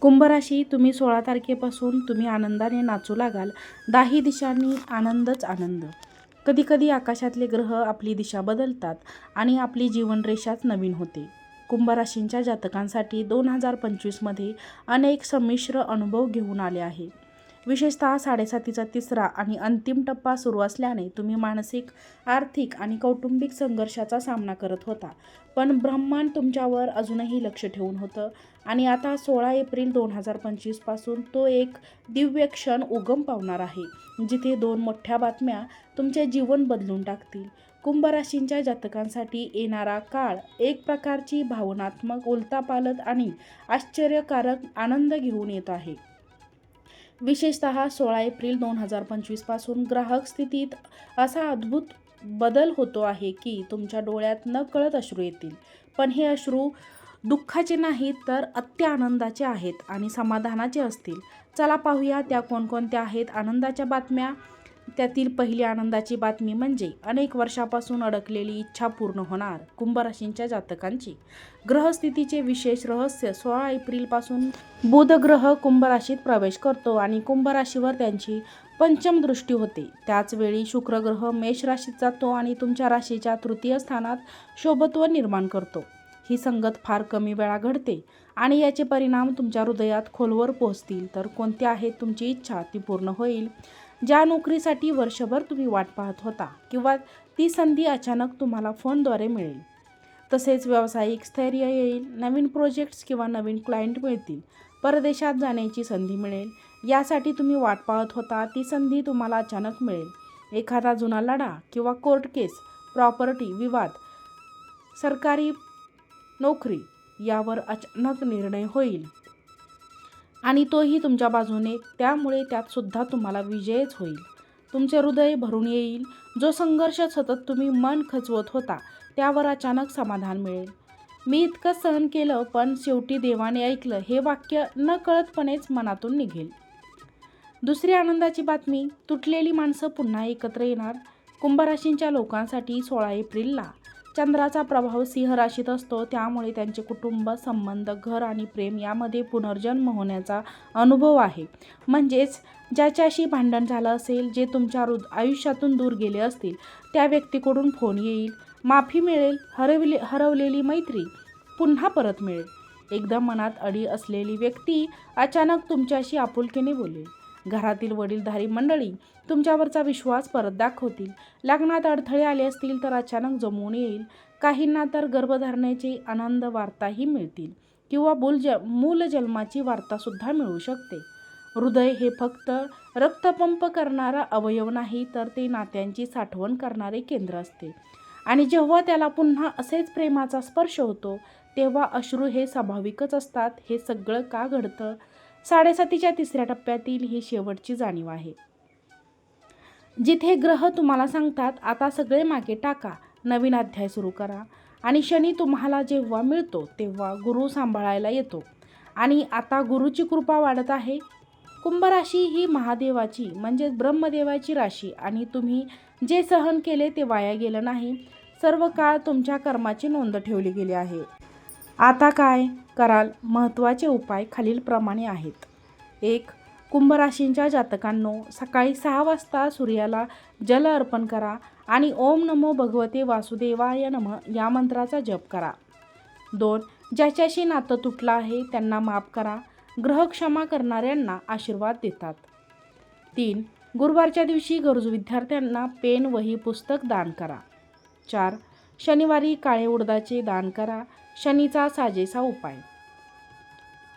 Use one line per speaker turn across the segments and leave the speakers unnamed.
कुंभराशी तुम्ही सोळा तारखेपासून तुम्ही आनंदाने नाचू लागाल. दाही दिशांनी आनंदच आनंद. कधीकधी आकाशातले ग्रह आपली दिशा बदलतात आणि आपली जीवनरेषाच नवीन होते. कुंभराशींच्या जातकांसाठी दोन हजार पंचवीसमध्ये अनेक संमिश्र अनुभव घेऊन आले आहे. विशेषतः साडेसातीचा तिसरा आणि अंतिम टप्पा सुरू असल्याने तुम्ही मानसिक आर्थिक आणि कौटुंबिक संघर्षाचा सामना करत होता. पण ब्रह्मांड तुमच्यावर अजूनही लक्ष ठेवून होतं आणि आता सोळा एप्रिल दोन हजार पंचवीसपासून तो एक दिव्य क्षण उगम पावणार आहे जिथे दोन मोठ्या बातम्या तुमचे जीवन बदलून टाकतील. कुंभराशींच्या जातकांसाठी येणारा काळ एक प्रकारची भावनात्मक उलतापालत आणि आश्चर्यकारक आनंद घेऊन येत आहे. विशेषतः सोळा एप्रिल दोन हजार पंचवीसपासून ग्राहक स्थितीत असा अद्भुत बदल होतो आहे की तुमच्या डोळ्यात न कळत अश्रू येतील. पण हे अश्रू दुःखाचे नाहीत तर अत्यानंदाचे आहेत आणि समाधानाचे असतील. चला पाहूया त्या कोणकोणत्या आहेत आनंदाच्या बातम्या. त्यातील पहिली आनंदाची बातमी म्हणजे अनेक वर्षापासून अडकलेली इच्छा पूर्ण होणार कुंभराशींच्या जातकांची. ग्रहस्थितीचे विशेष रहस्य सोळा एप्रिलपासून बुध ग्रह कुंभराशीत प्रवेश करतो आणि कुंभराशीवर त्यांची पंचम दृष्टी होते. त्याचवेळी शुक्रग्रह मेष राशीत जातो आणि तुमच्या राशीच्या तृतीय स्थानात शोभत्व निर्माण करतो. ही संगत फार कमी वेळा घडते आणि याचे परिणाम तुमच्या हृदयात खोलवर पोहोचतील. तर कोणत्या आहेत तुमची इच्छा ती पूर्ण होईल. ज्या नोकरीसाठी वर्षभर तुम्ही वाट पाहत होता किंवा ती संधी अचानक तुम्हाला फोनद्वारे मिळेल. तसेच व्यावसायिक स्थैर्य येईल नवीन प्रोजेक्ट्स किंवा नवीन क्लायंट मिळतील परदेशात जाण्याची संधी मिळेल यासाठी तुम्ही वाट पाहत होता ती संधी तुम्हाला अचानक मिळेल. एखादा जुना लढा किंवा कोर्ट केस प्रॉपर्टी विवाद सरकारी नोकरी यावर अचानक निर्णय होईल. आणि तोही तुमच्या बाजूने त्यामुळे त्यात सुद्धा तुम्हाला विजयच होईल. तुमचे हृदय भरून येईल. जो संघर्ष सतत तुम्ही मन खचवत होता त्यावर अचानक समाधान मिळेल. मी इतकं सहन केलं पण शेवटी देवाने ऐकलं हे वाक्य न कळतपणेच मनातून निघेल. दुसरी आनंदाची बातमी तुटलेली माणसं पुन्हा एकत्र येणार? कुंभराशींच्या लोकांसाठी सोळा एप्रिलला चंद्राचा प्रभाव सिंह राशीत असतो. त्यामुळे त्यांचे कुटुंब संबंध घर आणि प्रेम यामध्ये पुनर्जन्म होण्याचा अनुभव आहे. म्हणजेच ज्याच्याशी भांडण झालं असेल जे तुमच्या हृद आयुष्यातून दूर गेले असतील त्या व्यक्तीकडून फोन येईल माफी मिळेल हरवले हरवलेली मैत्री पुन्हा परत मिळेल. एकदम मनात अडी असलेली व्यक्ती अचानक तुमच्याशी आपुलकीने बोलेल. घरातील वडीलधारी मंडळी तुमच्यावरचा विश्वास परत दाखवतील. लग्नात अडथळे आले असतील तर अचानक जमवून येईल. काहींना तर गर्भधारणेची आनंद वार्ताही मिळतील किंवा बुल ज मूल जन्माची वार्तासुद्धा मिळू शकते. हृदय हे फक्त रक्तपंप करणारा अवयव नाही तर ते नात्यांची साठवण करणारे केंद्र असते. आणि जेव्हा त्याला पुन्हा असेच प्रेमाचा स्पर्श होतो तेव्हा अश्रू हे स्वाभाविकच असतात. हे सगळं का घडतं? साडेसातीच्या तिसऱ्या टप्प्यातील ही शेवटची जाणीव आहे. जिथे ग्रह तुम्हाला सांगतात आता सगळे मागे टाका. नवीन अध्याय सुरू करा. आणि शनी तुम्हाला जेव्हा मिळतो तेव्हा गुरु सांभाळायला येतो. आणि आता गुरुची कृपा वाढत आहे. कुंभराशी ही महादेवाची म्हणजेच ब्रह्मदेवाची राशी आणि तुम्ही जे सहन केले ते वाया गेलं नाही. सर्व काळ तुमच्या कर्माची नोंद ठेवली गेली आहे. आता काय कराल? महत्त्वाचे उपाय खालीलप्रमाणे आहेत. एक कुंभराशींच्या जातकांनो सकाळी सहा वाजता सूर्याला जल अर्पण करा आणि ओम नमो भगवते वासुदेवाय नम या मंत्राचा जप करा. दोन ज्याच्याशी नातं तुटलं आहे त्यांना माफ करा. ग्रह क्षमा करणाऱ्यांना आशीर्वाद देतात. तीन गुरुवारच्या दिवशी गरजू विद्यार्थ्यांना पेन वही पुस्तक दान करा. चार शनिवारी काळे उडदाचे दान करा शनीचा साजेसा उपाय.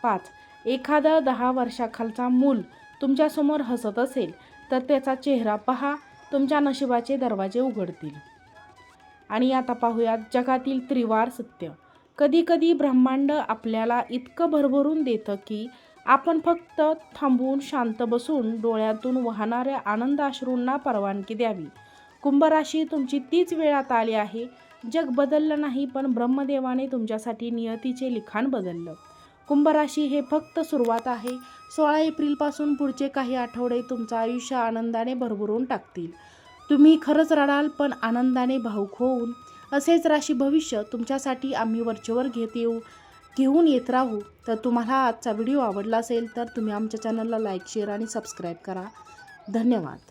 पाच. एखादा दहा वर्षाखालचा मूल तुमच्यासमोर हसत असेल तर त्याचा चेहरा पहा तुमच्या नशिबाचे दरवाजे उघडतील. आणि आता पाहूयात जगातील त्रिवार सत्य. कधीकधी ब्रह्मांड आपल्याला इतकं भरभरून देतं की आपण फक्त थांबून शांत बसून डोळ्यातून वाहणाऱ्या आनंद अश्रूंना परवानगी द्यावी. कुंभराशी तुमची तीच वेळ आता आली आहे जग बदललं नाही पण ब्रह्मदेवाने तुमच्यासाठी नियतीचे लिखाण बदललं. कुंभराशी हे फक्त सुरुवात आहे. सोळा एप्रिलपासून पुढचे काही आठवडे तुमचं आयुष्य आनंदाने भरभरून टाकतील. तुम्ही खरंच रडाल पण आनंदाने भाऊक होऊन. असेच राशी भविष्य तुमच्यासाठी आम्ही वरचेवर घेत येऊ घेऊन येत राहू. तर तुम्हाला आजचा व्हिडिओ आवडला असेल तर तुम्ही आमच्या चॅनलला लाईक शेअर आणि सबस्क्राईब करा. धन्यवाद.